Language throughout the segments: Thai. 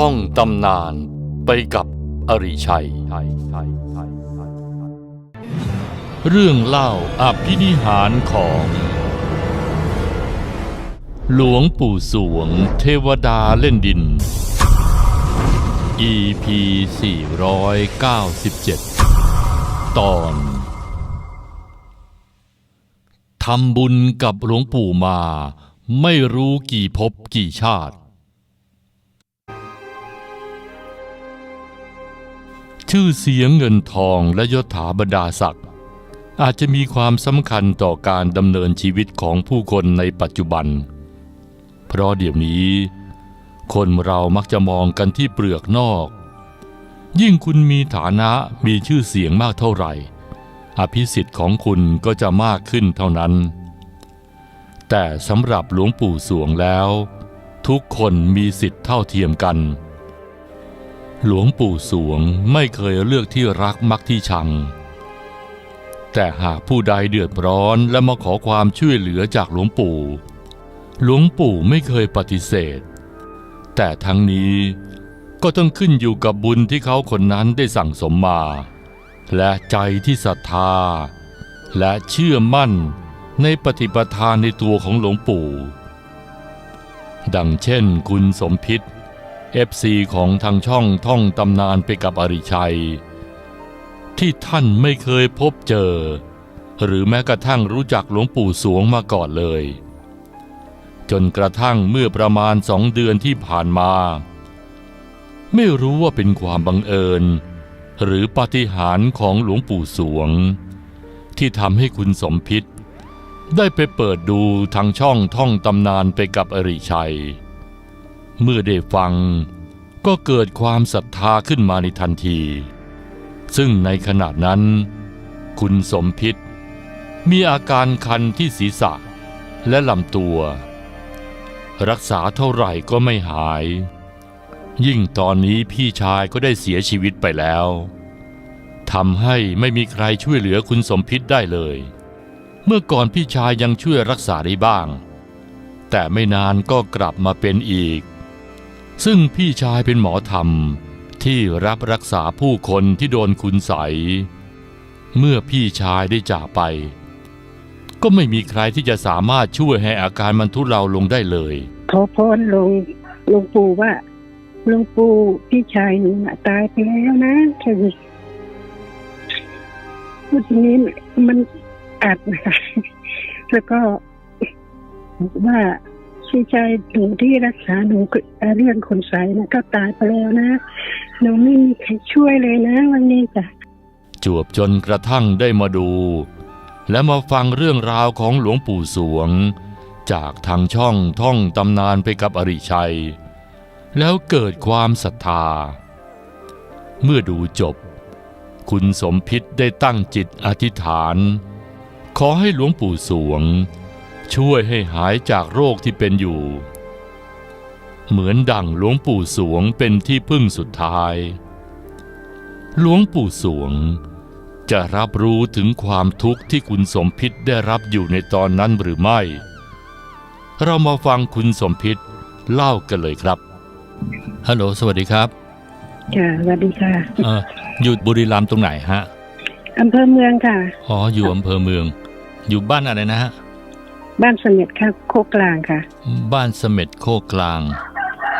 ท่องตำนานไปกับอริชัย เรื่องเล่าอภินิหารของ หลวงปู่สวงเทวดาเล่นดิน EP 497 ตอนทำบุญกับหลวงปู่มา ไม่รู้กี่ภพกี่ชาติ ชื่อเสียงเงินทองและยศถาบรรดาศักดิ์อาจจะมีความสำคัญต่อการดำเนินชีวิตของผู้คนในปัจจุบัน เพราะเดี๋ยวนี้ คนเรามักจะมองกันที่เปลือกนอก ยิ่งคุณมีฐานะมีชื่อเสียงมากเท่าไหร่ อภิสิทธิ์ของคุณก็จะมากขึ้นเท่านั้น แต่สำหรับหลวงปู่สวงแล้ว ทุกคนมีสิทธิ์เท่าเทียมกัน หลวงปู่สวงไม่เคยเลือกที่รักมักที่ชัง แต่หากผู้ใดเดือดร้อนและมาขอความช่วยเหลือจากหลวงปู่ หลวงปู่ไม่เคยปฏิเสธ แต่ทั้งนี้ก็ต้องขึ้นอยู่กับบุญที่เขาคนนั้นได้สั่งสมมา และใจที่ศรัทธา และเชื่อมั่นในปฏิปทานในตัวของหลวงปู่ ดังเช่นคุณสมพิษ FC ของทางช่องท่องตำนานไปกับอริชัย ที่ท่านไม่เคยพบเจอ หรือแม้กระทั่งรู้จักหลวงปู่สวงมาก่อนเลย จนกระทั่งเมื่อประมาณสองเดือนที่ผ่านมา ไม่รู้ว่าเป็นความบังเอิญ หรือปาฏิหาริย์ของหลวงปู่สวง ที่ทำให้คุณสมพิษได้ไปเปิดดูทางช่องท่องตำนานไปกับอริชัย เมื่อได้ฟัง ก็เกิดความศรัทธาขึ้นมาในทันที ซึ่งในขณะนั้น คุณสมพิษมีอาการคันที่ศีรษะและลำตัว รักษาเท่าไหร่ก็ไม่หาย ยิ่งตอนนี้พี่ชายก็ได้เสียชีวิตไปแล้วทำให้ไม่มีใครช่วยเหลือคุณสมพิษได้เลย เมื่อก่อนพี่ชายยังช่วยรักษาได้บ้าง แต่ไม่นานก็กลับมาเป็นอีก ซึ่งพี่ชายเป็นหมอธรรมที่รับรักษาผู้คนที่โดนคุณใส เมื่อพี่ชายได้จากไป ก็ไม่มีใครที่จะสามารถช่วยให้อาการมันทุเลาลงได้เลยขอพรลงลงปู่ว่าลงปู่พี่ชายหนูน่ะตายไปแล้วนะค่นี้พูดทีนี้มันอัดนะคะแล้วก็ว่า พี่ชายหนูที่รักษาหนูเรื่องคนใสนะก็ตายไปแล้วนะหนูไม่มีใครช่วยเลยนะวันนี้จ้ะจวบจนกระทั่งได้มาดู และมาฟังเรื่องราวของหลวงปู่สวง จากทางช่องท่องตำนานไปกับอริชัย แล้วเกิดความศรัทธา เมื่อดูจบ คุณสมพิษได้ตั้งจิตอธิษฐาน ขอให้หลวงปู่สวง ช่วยให้หายจากโรคที่เป็นอยู่ เหมือนดั่งหลวงปู่สวงเป็นที่พึ่งสุดท้าย หลวงปู่สวงจะรับรู้ถึงความทุกข์ที่คุณสมพิษได้รับอยู่ในตอนนั้นหรือไม่ เรามาฟังคุณสมพิษเล่ากันเลยครับ ฮัลโหล สวัสดีครับ ค่ะ สวัสดีค่ะเอออยู่บุรีรัมย์ตรงไหนฮะ อำเภอเมืองค่ะ อ๋อ อยู่อำเภอเมือง อยู่บ้านอะไรนะฮะ บ้านเสม็ดค่ะโคกกลางค่ะ บ้านเสม็ดโคกกลาง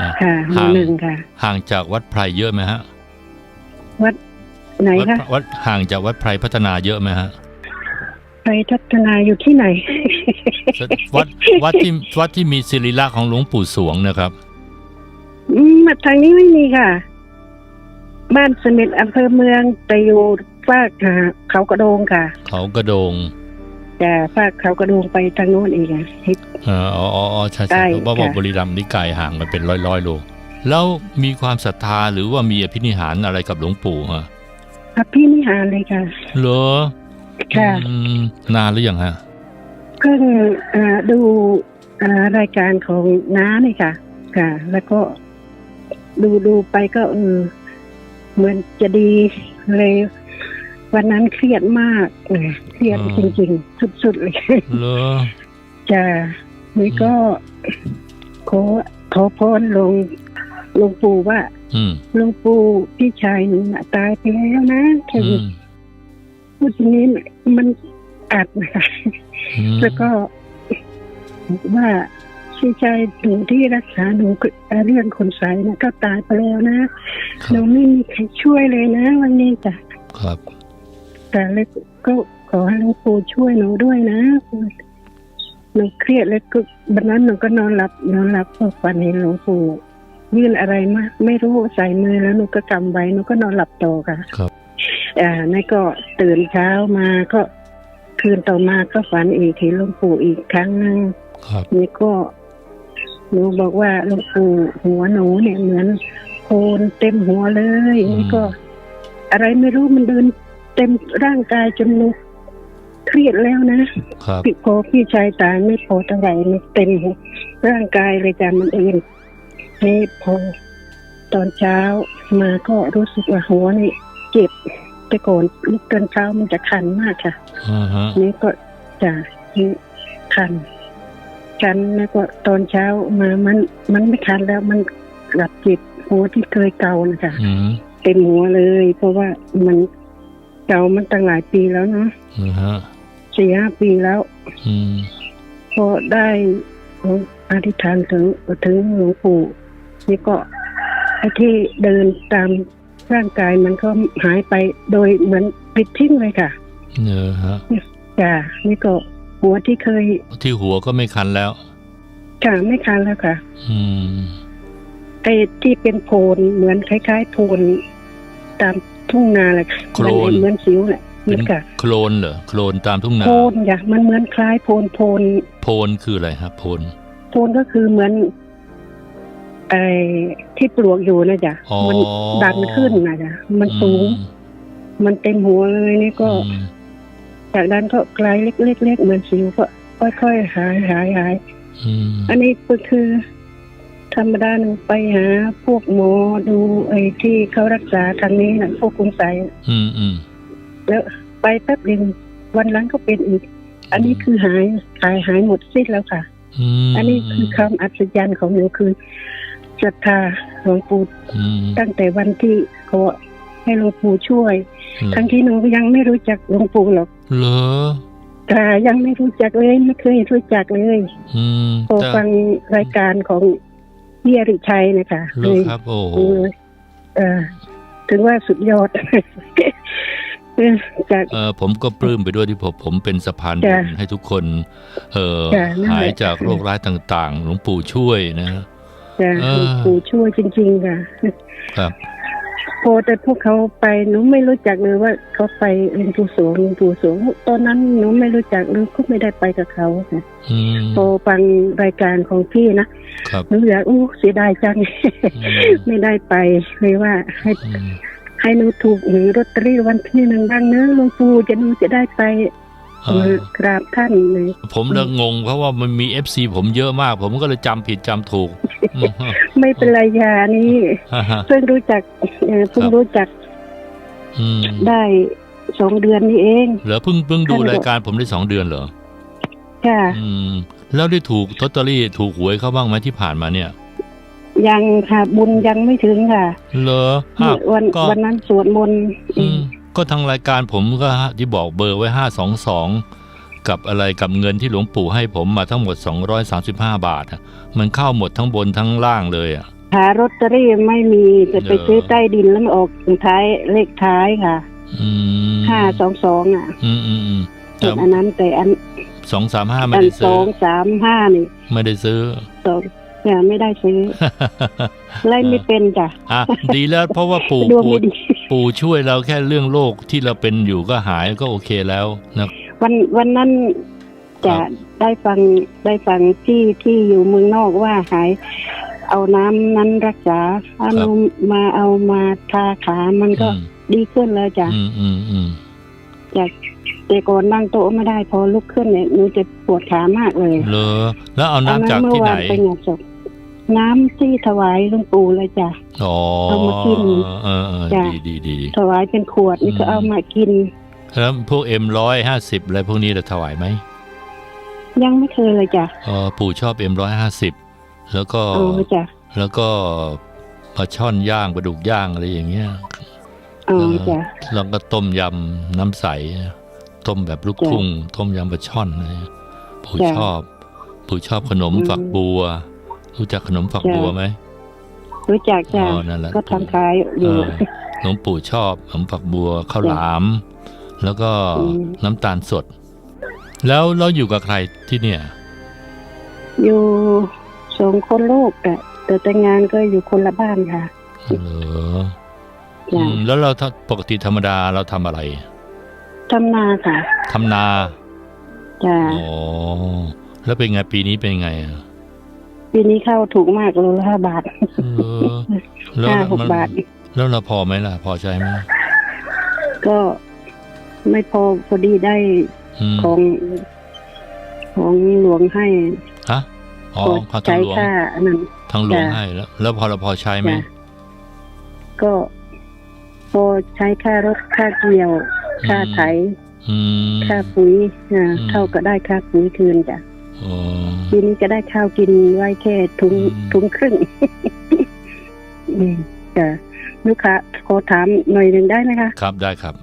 นะค่ะหมู่ห่างหนึ่งค่ะ ห่างจากวัดไพรเยอะไหมฮะ วัดไหนวัดคะวัดห่างจากวัดไพรพัฒนาเยอะไหมฮะไปทัศนาอยู่ที่ไหน วัดวัดที่วัดที่มีศิริลักษณ์ของหลวงปู่สวงนะครับอืมมาทางนี้ไม่มีค่ะ บ้านเสม็ดอำเภอเมืองแต่อยู่ฝากค่ะเขากระโดงค่ะ เขากระโดง แต่ฝากเขากระโดงไปทางโน้นเองค่ะที่เอออ๋ออ๋ออ๋อใช่ใกล้ใช่เพราะว่าบอกค่ะบุรีรัมย์นี่ไกลห่างกันเป็นร้อยร้อยๆโลแล้วมีความศรัทธาหรือว่ามีอภินิหารอะไรกับหลวงปู่ฮะพระพี่นิหารเลยค่ะเหรอค่ะอืมนานหรือยังฮะเพิ่งเอ่อดูเอ่อรายการของน้าเนี่ยค่ะ ค่ะ แล้วก็ดูดูไปก็เออเหมือนจะดีเลย วันนั้นเครียดมากนะเครียดอ่าจริงๆ สุดๆเลยเหรอจ้ะนี่ก็ขอขอพรหลวงหลวงปู่ว่าอืมหลวงปู่พี่ชายหนูน่ะตายไปแล้วนะแค่อืมพูดทีนี้มันอัดนะคะอืมแล้วก็บอกว่าพี่ชายหนูที่รักษาหนูเรื่องคนใสนะก็ตายไปแล้วนะคหนูรับไม่มีใครช่วยเลยนะ วันนี้จ้ะครับ แต่เลยก็ขอให้หลวงปู่ช่วยหนูด้วยนะหนูเครียดแล้วก็วันนั้นหนูก็นอนหลับนอนหลับพอฝันเห็นหลวงปู่ยื่นอะไรมาไม่รู้ใส่มือแล้วหนูก็กำไว้หนูก็นอนหลับต่อค่ะ ครับ อ่านั่นก็ตื่นเช้ามาก็คืนต่อมาก็ฝันอีกเห็นหลวงปู่อีกครั้งหนึงครับนี่ก็หนูบอกว่าหลวงปู่หัวหนูเนี่ยเหมือนโคนเต็มหัวเลยนี่ก็ อะไรไม่รู้มันเดิน เต็มร่างกายจนหนูเครียดแล้วนะครับพี่พอพี่ชายตายไม่พอเท่าไหร่มันเต็มร่างกายเลยจ้ะมันเองนี่พอตอนเช้ามาก็รู้สึกว่าหัวนี่เจ็บแต่ก่อนลุกตอนเช้ามันจะคันมากค่ะอ่าฮะนี่ก็จะนี่คันคันแล้วก็ตอนเช้ามามันมันไม่คันแล้วมันกลับเจ็บหัวที่เคยเกานะคะอืมเต็มหัวเลย เพราะว่ามัน เกามันตั้งหลายปีแล้วเนาะนะฮะสี่ห้าปีแล้ว อืมพอได้อธิษฐานถึงถึงหลวงปู่นี่ก็ไอ้ที่เดินตามร่างกายมันก็หายไปโดยเหมือนปิดทิ้งเลยค่ะเนอะฮะจ้ะนี่ก็หัวที่เคย ที่หัวก็ไม่คันแล้วค่ะไม่คันแล้วค่ะ อืมไอ้ที่เป็นโพนเหมือนคล้าย ๆ โพนตาม ทุ่งนาเลยค่ะโคลนมัเหมือนสิวแหละเหมืเป็อนนกับโคลนเหรอโคลนตามทุ่งนาโพนจ้ะมันเหมือนคล้ายโพนโพนโพนคืออะไรครับโพนโพนก็คือเหมือนไอ้ที่ปลวกอยู่นะจ๊ะอ๋อมันดันขึ้นนะจ๊ะมันสูง มันเต็มหัวเลยนี่ก็อืมจากนั้นก็กลายเล็กๆๆเหมือนสิวก็ค่อยๆหายหายหายอืมอันนี้ก็คือ ธรรมดาหนูไปหา พวกหมอดูไอ้ที่เขารักษาทางนี้นะพวกคุณใสยอืมอืมแล้วไปแป๊บหนึ่งวันหลังก็เป็นอีก อันนี้คือหายหายหายหมดสิ้นแล้วค่ะอืมอันนี้คือความอัศจรรย์ของหนูคือศรัทธาหลวงปู่อืมตั้งแต่วันที่เขาให้หลวงปู่ช่วยอืมทั้งที่หนูยังไม่รู้จักหลวงปู่หรอกเหรอแต่ยังไม่รู้จักเลยไม่เคยรู้จักเลยอืมพอแต่ฟังรายการของ เบียริชัยนะคะเหรอครับโอ้โหเออเออถึงว่าสุดยอดเออจากเออผมก็ปลื้มไปด้วยที่ผมผมเป็นสะพานบุจ้ะญให้ทุกคน เออจ้ะนั่นแหละหายจากโรคร้ายต่าง ๆ หลวงปู่ช่วยนะจะเออหลวงปู่ช่วยจริง ๆ ค่ะ ครับ พอแต่พวกเขาไปหนูไม่รู้จักเลยว่าเขาไปหลวงปู่สวงหลวงปู่สวงตอนนั้นหนูไม่รู้จักหนูก็ไม่ได้ไปกับเขาค่ะอืมพอฟังรายการของพี่นะครับหนูอยากอู้เสียดายจังอืมไม่ได้ไปเลยว่าให้อืมให้หนูถูกหรือลอตเตอรี่วันที่หนึ่งบ้างเนอะหลวงปู่จะหนูจะได้ไปเออกราบท่านเลยผมเลยงงเพราะว่ามันมีเอฟซีผมเยอะมาก ผมก็เลยจำผิดจำถูกอืมไม่เป็นไรยานี่ฮ่าฮ่าเพิ่งรู้จักเอ่อเพิ่งครับรู้จักอืมได้สองเดือนนี้เอง เหรอเพิ่งเพิ่งดูท่านบอกรายการผมได้สองเดือนเหรอค่ะอืม แล้วได้ถูกลอตเตอรี่ถูกหวยเข้าบ้างไหมที่ผ่านมาเนี่ย ยังค่ะบุญยังไม่ถึงค่ะ เหรออ้าววันก็วันนั้นสวดมนต์อืม ก็ทางรายการผมก็ที่บอกเบอร์ไว้ห้าสองสองกับอะไรกับเงินที่หลวงปู่ให้ผมมาทั้งหมด 235 บาทอะมันเข้าหมดทั้งบนทั้งล่างเลยอะ หาลอตเตอรี่ไม่มีจะไปเออซื้อใต้ดินแล้วมันออกท้ายเลขท้ายค่ะอืมห้าสองสองอะอืมอืมอืมแต่อันนั้นแต่อันสองสามห้าไม่อันได้สซื้อองสามห้านี่ ไม่ได้ซื้อสองเนี่ยไม่ได้ซื้อไล่ไม่เป็นจ้ะอะดีแล้วเพราะว่าปู่ดวงปู่ไม่ดีปู่ช่วยเราแค่เรื่องโรคที่เราเป็นอยู่ก็หายก็โอเคแล้วนะวันวันนั้นจะครับได้ฟังได้ฟังที่ที่อยู่เมืองนอกว่าหาย เอาน้ำนั้นรักษาเอานมมาเอามาทาขามันก็อืมดีขึ้นแล้วจ้ะอืมอืมอืมจากแต่ก่อนนั่งโต๊ะไม่ได้พอลุกขึ้นเนี่ยหนูจะปวดขามากเลยเลอแล้วเอาน้ำจากเมื่ที่อไหนวานไปงานศพน้ำที่ถวายหลุงปู่เลยจ้ะอ๋อเอามากินเออเออจ้ะดีดีดีถวายเป็นขวดนี่ก็อืมเอามากินแล้วพวกเอ็มร้อยห้าสิบอะไรพวกนี้จะถวายไหมยังไม่เคยเลยจ้ะเออปู่ชอบเอ็มร้อยห้าสิบ แล้วก็เอาจ้ะแล้วก็ปลาช่อนย่างปลาดุกย่างอะไรอย่างเงี้ยอ๋อเออจ้ะแล้วก็ต้มยำน้ำใส ต้มแบบลูกจ้ะทุ่ง ต้มยำปลาช่อนอะไรปู่จ้ะชอบ ปู่ชอบขนมอืมฝักบัว รู้จักขนมฝักจ้ะบัวไหมรู้จักจ้ะอ๋อนั่นแหละก็ทำขายอยู่เออหลวงปู่ชอบขนมฝักบัวข้าวหลาม แล้วก็อืมน้ำตาลสด แล้วเราอยู่กับใครที่เนี่ย อยู่ สองคนลูกอะแต่แต่งงานก็อยู่คนละบ้านค่ะ เหรอจ้ะอืมแล้วเราถ้าปกติธรรมดาเราทำอะไรทำนาค่ะทำนาจ้ะอ๋อแล้วเป็นไงปีนี้เป็นไงอะปีนี้ข้าวถูกมากโลละห้าบาทเหรอแล้วห้าหกมันบาท แล้วเราพอไหมล่ะ พอใช้ไหมก็ไม่พอพอดีได้อืมของของหลวงให้ ฮะ อ๋อพอพอทาใช้งหลวงค่าอันนั้นทางหลวงจ้ะให้แล้ว แล้วพอเราพอใช้ไหมจ้ะก็พอใช้ค่ารถค่าเกี่ยว ค่าไถอืมค่าปุ๋ยอ่าอืมเข้าก็ได้ค่าปุ๋ยคืนจ้ะอ๋อปีนี้ก็ได้ข้าวกินไว้แค่ถุงอืมถุงครึ่งอืมจ้ะลูกค้าขอถามหน่อยหนึ่งได้ไหมคะ ครับได้ครับ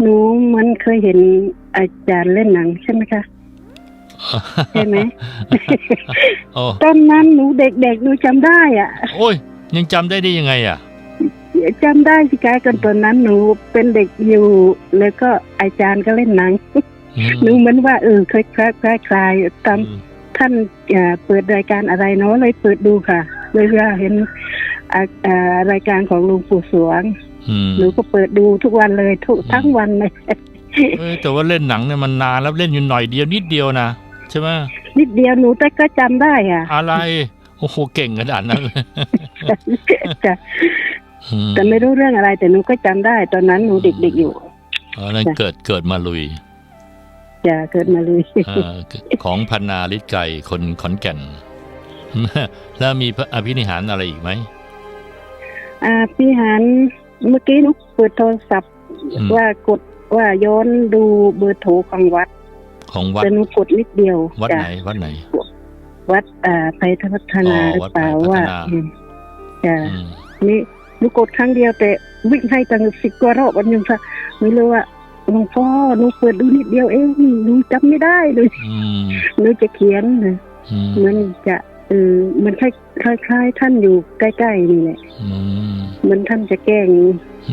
หนูเหมันเคยเห็นอาจารย์เล่นหนังใช่ไหมคะ ใช่ไหมโอ้ตอนนั้นหนูเด็กๆหนูจำได้อะโอ้ย ยังจำได้ได้ยังไงอะ จำได้สิคะกันตอนนั้นหนูเป็นเด็กอยู่ แล้วก็อาจารย์ก็เล่นหนังอืมหนูเหมือนว่าเออคล้ายคล้ายคล้ายคล้ายตาม อืมท่านเอ่อเปิดรายการอะไรเนาะเลยเปิดดูค่ะเลยว่าเห็นอ่าอ่ารายการของหลุงปู่สวงอืมหนูก็เปิดดูทุกวันเลยทุกทั้งวันเลย เอ้ยแต่ว่าเล่นหนังเนี่ยมันนานแล้วเล่นอยู่หน่อยเดียวนิดเดียวนะ ใช่ไหมนิดเดียวหนูแต่ก็จำได้อะอะไร โอ้โหเก่งขนาดนั้นเลยแต่อืมแต่ไม่รู้เรื่องอะไร แต่หนูก็จำได้ ตอนนั้นหนูเด็กๆอยู่อ๋อนั่นเกิดเกิดมาลุยจะเกิดมาเลยเอ่อของพันนาลิศไก่คนขอนแก่น แล้วมีพระอภินิหารอะไรอีกไหม อ่าพี่หันเมื่อกี้หนูเปิดโทรศัพท์ อืม ว่ากดว่าย้อนดูเบอร์โทรของวัด ของวัดแต่หนูกดนิดเดียว วัดจ้ะไหน วัดไหน วัดอ่าไผ่พัฒนาอ๋อหรือเปล่าวัดไผ่พัฒว่านาอืมจ้ะอืมนี่หนูกดครั้งเดียวแต่วิ่งให้ตั้งสิบกว่ารอบวันยังค่ะไม่รู้ว่าหลวงพ่อหนูเปิดดูนิดเดียวเองหนูจำไม่ได้เลยอืมหนูจะเขียนนะอืมมันจะเออมันคล้ายคล้ายคล้ายท่านอยู่ใกล้ๆนี่แหละอืมเหมันท่านจะแกล้ง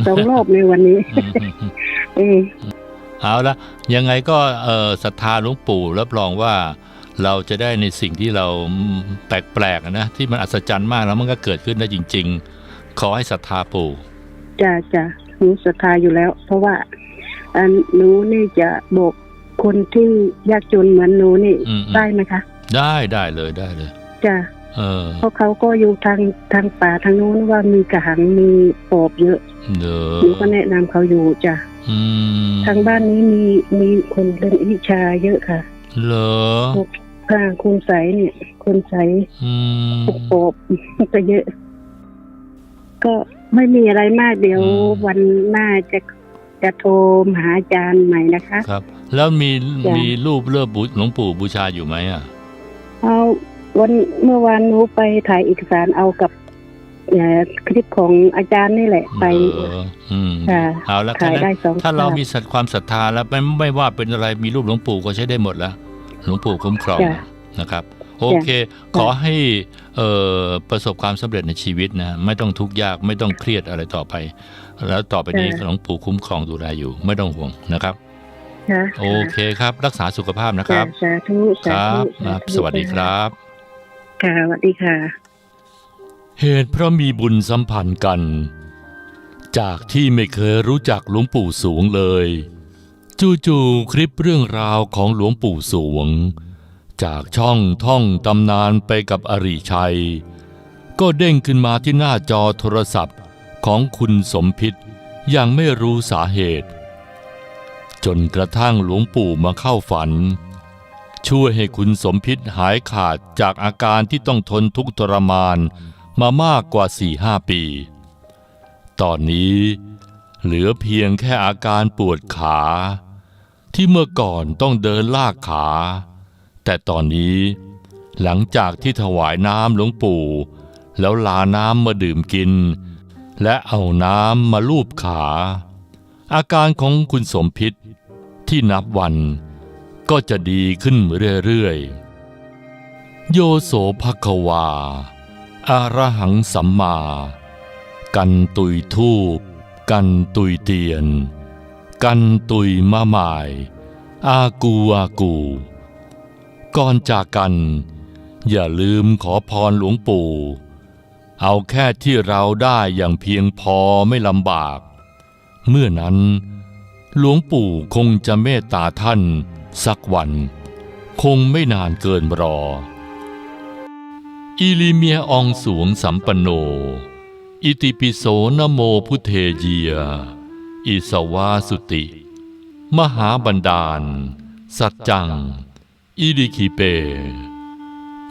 สองรอบในวันนี้ เออ เอาละยังไงก็เออศรัทธาหลวงปู่รับรองว่าเราจะได้ในสิ่งที่เราแปลกๆอะนะที่มันอัศจรรย์มากแล้วมันก็เกิดขึ้นได้จริง ๆ ขอให้ศรัทธาปู่จะจะหนูศรัทธาอยู่แล้ว เพราะว่าอันหนูนี่จะบอกคนที่ยากจนเหมือนหนูนี่อืมได้ไหมคะ ได้ได้เลยได้เลยจะเออเพราะเขาก็อยู่ทางทางป่าทางนู้นว่ามีกระหังมีปอบเยอะเด้อหนูก็แนะนำเขาอยู่จ้ะอืม ทางบ้านนี้มีมีคนเล่นวิชาเยอะค่ะ เหรอค่ะคุณใสเนี่ยคุณใสอืมปกปอบก็เยอะ ก็ไม่มีอะไรมากเดี๋ยวอืมวันหน้าจะจะโทรมาหาอาจารย์ใหม่นะคะ ครับ แล้วมีจ้ะมีรูปเลือบหลวงปู่บูชาอยู่ไหมอะ เอาวันเมื่อวานหนูไปถ่ายเอกสารเอากับเอ่อ คลิปของอาจารย์นี่แหละไปเอออืมค่ะเอาละถ่ายถ้าได้สองถ้าเราภพมีศรัทความศรัทธาแล้วไม่ไม่ว่าเป็นอะไรมีรูปหลวงปู่ก็ใช้ได้หมดแล้วหลวงปู่คุ้มครองจ้ะนะครับโอเค ขอให้เอ่อประสบความสำเร็จในชีวิตนะ ไม่ต้องทุกข์ยากไม่ต้องเครียดอะไรต่อไป แล้วต่อไปนี้จ้ะหลวงปู่คุ้มครองดูแลอยู่ไม่ต้องห่วงนะครับค่ะโอเคครับ รักษาสุขภาพนะครับสาธุคสารับธุครับ สวัสดีครับค่ะสวัสดีค่ะ เหตุเพราะมีบุญสัมพันธ์กัน จากที่ไม่เคยรู้จักหลวงปู่สวงเลย จู่ๆคลิปเรื่องราวของหลวงปู่สวง จากช่องท่องตำนานไปกับอริชัย ก็เด้งขึ้นมาที่หน้าจอโทรศัพท์ของคุณสมพิษอย่างไม่รู้สาเหตุ จนกระทั่งหลวงปู่มาเข้าฝัน ช่วยให้คุณสมพิษหายขาดจากอาการที่ต้องทนทุกข์ทรมาน มามากกว่า4-5ปี ตอนนี้เหลือเพียงแค่อาการปวดขา ที่เมื่อก่อนต้องเดินลากขา แต่ตอนนี้หลังจากที่ถวายน้ำหลวงปู่ แล้วลาน้ำมาดื่มกิน และเอาน้ำมาลูบขา อาการของคุณสมพิษที่นับวันก็จะดีขึ้นเรื่อยๆ โยโสภควา อารหังสัมมา กันตุยทูปกันตุยเตียน กันตุยมะหมาย อากูอากู ก่อนจากกัน อย่าลืมขอพรหลวงปู่ เอาแค่ที่เราได้อย่างเพียงพอไม่ลำบาก เมื่อนั้น หลวงปู่คงจะเมตตาท่านสักวัน คงไม่นานเกินรอ อิลิเมียอองสวงสัมปโน อิติปิโสนโมพุทเทเยีย อิสวาสุติ มหาบันดาล สัจจัง อิริคิเป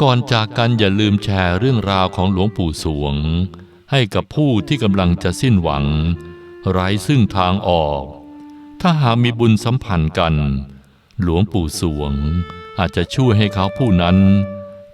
ก่อนจากกันอย่าลืมแชร์เรื่องราวของหลวงปู่สวง ให้กับผู้ที่กำลังจะสิ้นหวัง ไร้ซึ่งทางออก ถ้าหากมีบุญสัมพันธ์กัน หลวงปู่สวงอาจจะช่วยให้เขาผู้นั้น